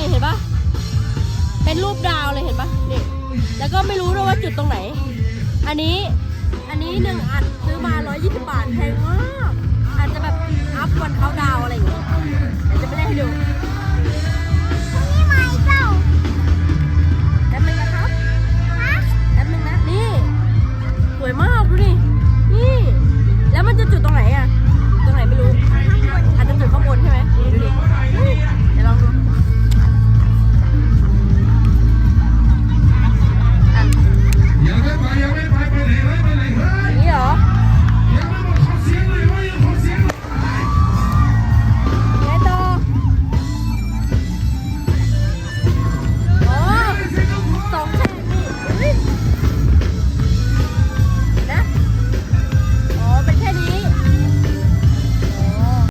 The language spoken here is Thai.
ี่เห็นปะเป็นรูปดาวเลยเห็นปะนี่แล้วก็ไม่รู้ด้วยว่าจุดตรงไหน อันนี้อันนี้หนึ่งอันซื้อมา 120 บาทแพงมากอาจจะแบบอัพวันเขาดาวอะไรอย่างเงี้ยเดี๋จะไม่ได้ให้ดูแป๊บนึงนะครับแป๊บนนะนี่สวยมากดูดินี่ แล้วมันจะจุดตรงไหน